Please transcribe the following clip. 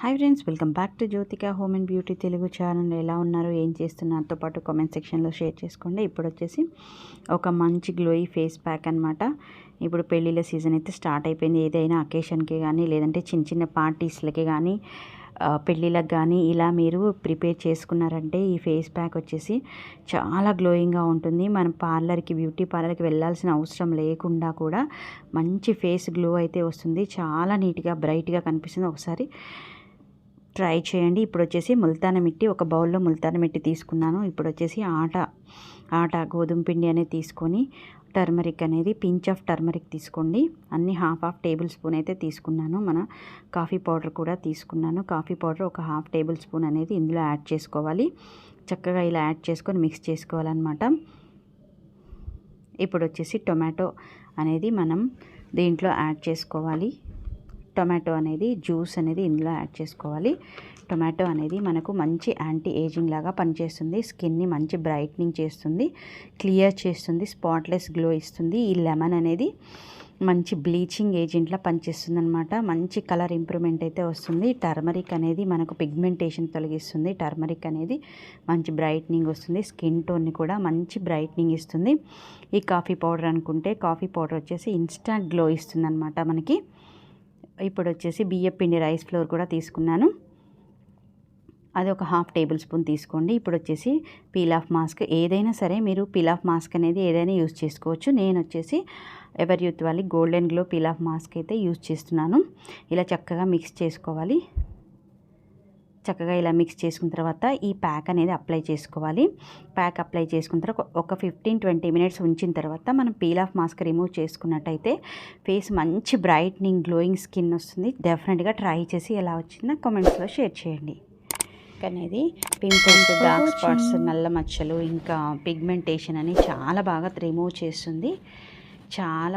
Hi friends welcome back to Jyothika home and beauty Telugu channel ఎలా ఉన్నారు? ఏం చేస్తున్నారుతో పాటు కామెంట్ సెక్షన్లో షేర్ చేసుకోండి. ఇప్పుడు వచ్చేసి ఒక మంచి గ్లోయి ఫేస్ ప్యాక్ అనమాట ఇప్పుడు పెళ్ళిళ్ళ సీజన్ అయితే స్టార్ట్ అయిపోయింది. ఏదైనా అకేషన్కి కానీ లేదంటే చిన్న చిన్న పార్టీస్లకి కానీ పెళ్ళిళ్ళకి కానీ ఇలా మీరు ప్రిపేర్ చేసుకున్నారంటే ఈ ఫేస్ ప్యాక్ వచ్చేసి చాలా గ్లోయింగ్గా ఉంటుంది. మనం పార్లర్కి బ్యూటీ పార్లర్కి వెళ్ళాల్సిన అవసరం లేకుండా కూడా మంచి ఫేస్ గ్లో అయితే వస్తుంది. చాలా నీట్గా బ్రైట్గా కనిపిస్తుంది. ఒకసారి ట్రై చేయండి. ఇప్పుడు వచ్చేసి ముల్తాన మిట్టి ఒక బౌల్లో ముల్తాన మిట్టి తీసుకున్నాను. ఇప్పుడు వచ్చేసి ఆట ఆట గోధుమ పిండి అనేది తీసుకొని టర్మరిక్ అనేది పించ్ ఆఫ్ టర్మరిక్ తీసుకోండి. అన్ని హాఫ్ హాఫ్ టేబుల్ స్పూన్ అయితే తీసుకున్నాను. మన కాఫీ పౌడర్ కూడా తీసుకున్నాను. కాఫీ పౌడర్ ఒక హాఫ్ టేబుల్ స్పూన్ అనేది ఇందులో యాడ్ చేసుకోవాలి. చక్కగా ఇలా యాడ్ చేసుకొని మిక్స్ చేసుకోవాలన్నమాట. ఇప్పుడు వచ్చేసి టొమాటో అనేది మనం దీంట్లో యాడ్ చేసుకోవాలి. టొమాటో అనేది జ్యూస్ అనేది ఇందులో యాడ్ చేసుకోవాలి. టొమాటో అనేది మనకు మంచి యాంటీ ఏజింగ్ లాగా పనిచేస్తుంది. స్కిన్ని మంచి బ్రైట్నింగ్ చేస్తుంది. క్లియర్ చేస్తుంది. స్పాట్లెస్ గ్లో ఇస్తుంది. ఈ లెమన్ అనేది మంచి బ్లీచింగ్ ఏజెంట్లా పనిచేస్తుంది అనమాట మంచి కలర్ ఇంప్రూవ్మెంట్ అయితే వస్తుంది. టర్మరిక్ అనేది మనకు పిగ్మెంటేషన్ తొలగిస్తుంది. టర్మరిక్ అనేది మంచి బ్రైట్నింగ్ వస్తుంది. స్కిన్ టోన్ని కూడా మంచి బ్రైట్నింగ్ ఇస్తుంది. ఈ కాఫీ పౌడర్ అనుకుంటే కాఫీ పౌడర్ వచ్చేసి ఇన్స్టాంట్ గ్లో ఇస్తుంది మనకి. ఇప్పుడు వచ్చేసి బియ్య పిండి రైస్ ఫ్లోర్ కూడా తీసుకున్నాను. అది ఒక హాఫ్ టేబుల్ స్పూన్ తీసుకోండి. ఇప్పుడు వచ్చేసి పీల్ ఆఫ్ మాస్క్ ఏదైనా సరే మీరు పీల్ ఆఫ్ మాస్క్ అనేది ఏదైనా యూస్ చేసుకోవచ్చు. నేను వచ్చేసి ఎవర్ యూత్ వాళ్ళకి golden glow peel off mask అయితే యూస్ చేస్తున్నాను. ఇలా చక్కగా మిక్స్ చేసుకోవాలి. చక్కగా ఇలా మిక్స్ చేసుకున్న తర్వాత ఈ ప్యాక్ అనేది అప్లై చేసుకోవాలి. ప్యాక్ అప్లై చేసుకున్న తర్వాత ఒక ఫిఫ్టీన్ ట్వంటీ మినిట్స్ ఉంచిన తర్వాత మనం పీల్ ఆఫ్ మాస్క్ రిమూవ్ చేసుకున్నట్టయితే ఫేస్ మంచి బ్రైట్నింగ్ గ్లోయింగ్ స్కిన్ వస్తుంది. డెఫినెట్గా ట్రై చేసి ఎలా వచ్చిందో కామెంట్స్లో షేర్ చేయండి. అనేది పింపుల్స్ డార్క్ స్పాట్స్ నల్ల మచ్చలు ఇంకా పిగ్మెంటేషన్ అని చాలా బాగా రిమూవ్ చేస్తుంది. చాలా